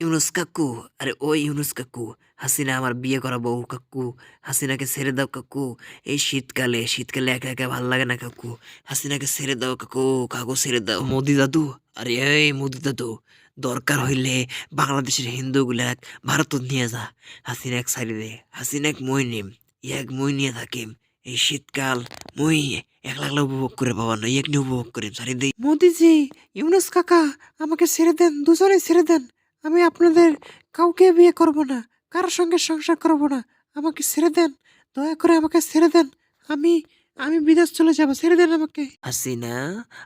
ইউনুস কাকু আরে ও ইউনুস কাকু হাসিনা আমার বিয়ে করা বউ কাকু, হাসিনাকে ছেড়ে দাও কাকু, এই শীতকালে শীতকালে একা একা ভালো লাগে না কাকু, হাসিনাকে ছেড়ে দাও কাকু কাকু ছেড়ে দাও। মোদি দাদু, আরে এই মোদি দাদু, দরকার হইলে বাংলাদেশের হিন্দুগুলাক ভারতত নিয়ে যা, হাসিনা এক সাইডে দে, হাসিনা এক মই নিম এক মই নিয়ে থাকিম এই শীতকাল মই একলা উপভোগ করে পাবা না এক নিয়ে উপভোগ করিম, সারি দেই। মোদিজি, ইউনুস কাকা, আমাকে ছেড়ে দেন দুজনে ছেড়ে দেন। আমি আপনাদের কাউকে বিয়ে করব না কারোর সঙ্গে সংসার করব না। আমাকে ছেড়ে দেন, দয়া করে আমাকে ছেড়ে দেন। আমি আমি বিদেশ চলে যাব ছেড়ে দেন আমাকে। হাসিনা?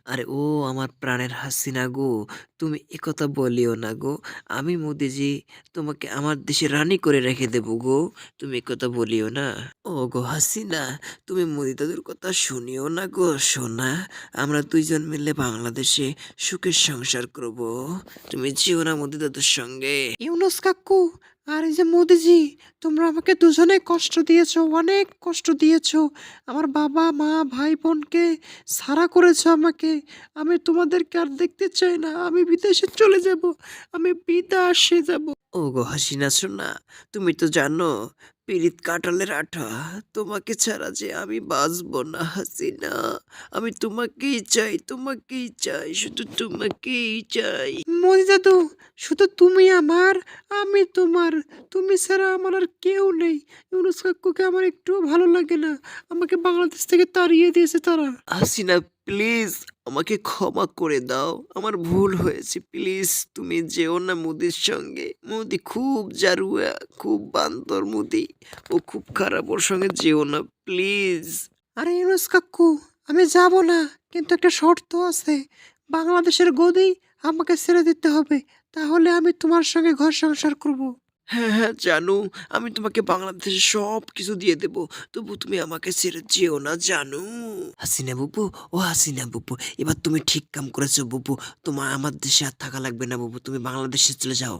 আরে ও আমার প্রাণের হাসিনা গো। তুমি একথা বলিও না গো। আমি মোদিজি তোমাকে আমার দেশে রানী করে রেখে দেব গো। তুমি একথা বলিও না? ও গো হাসিনা তুমি মোদি দাদুর কথা শুনিও না গো। সোনা আমরা দুইজন মিলে বাংলাদেশে সুখের সংসার করব। তুমি যেও না মোদি দাদুর সঙ্গে। ইউনুস কাকু আর এই যে মোদিজি তোমরা আমাকে দুজনে কষ্ট দিয়েছ অনেক কষ্ট দিয়েছ। আমার বাবা মা ভাই বোনকে সারা করেছ আমাকে। আমি তোমাদেরকে আর দেখতে চাই না। আমি বিদেশে চলে যাব। আমি বিদেশে যাব। ও গো হাসিনা শোনা তুমি তো জানো পীড়িত কাটালের আঠা তোমাকে ছাড়া যে আমি বাঁচবো না হাসিনা। আমি তোমাকেই চাই তোমাকেই চাই শুধু তোমাকেই চাই। মোদি দাদু শুধু তুমি আমার আমি তোমার। তুমি ছাড়া আমার আর কেউ নেই। ইউনুস কাকুকে আমার একটুও ভালো লাগে না। আমাকে বাংলাদেশ থেকে তাড়িয়ে দিয়েছে তারা। হাসিনা প্লিজ আমাকে ক্ষমা করে দাও। আমার ভুল হয়েছে প্লিজ। তুমি যেও না মোদির সঙ্গে। মোদি খুব জারুয়া খুব বান্তর মোদি। ও খুব খারাপ ওর সঙ্গে যেও না প্লিজ। আরে ইউনুস কাকু আমি যাব না। কিন্তু একটা শর্ত আছে। বাংলাদেশের গদি আমাকে ছেড়ে দিতে হবে। তাহলে আমি তোমার সঙ্গে ঘর সংসার করব। হ্যাঁ হ্যাঁ জানু আমি তোমাকে বাংলাদেশে সব কিছু দিয়ে দেব। তবু তুমি আমাকে ছেড়ে যেও না জানু। হাসিনা বুপু ও হাসিনা বুপু এবার তুমি ঠিক কাম করেছ বুপু তোমার আমার দেশে আর থাকা লাগবে না বুপু তুমি বাংলাদেশে চলে যাও।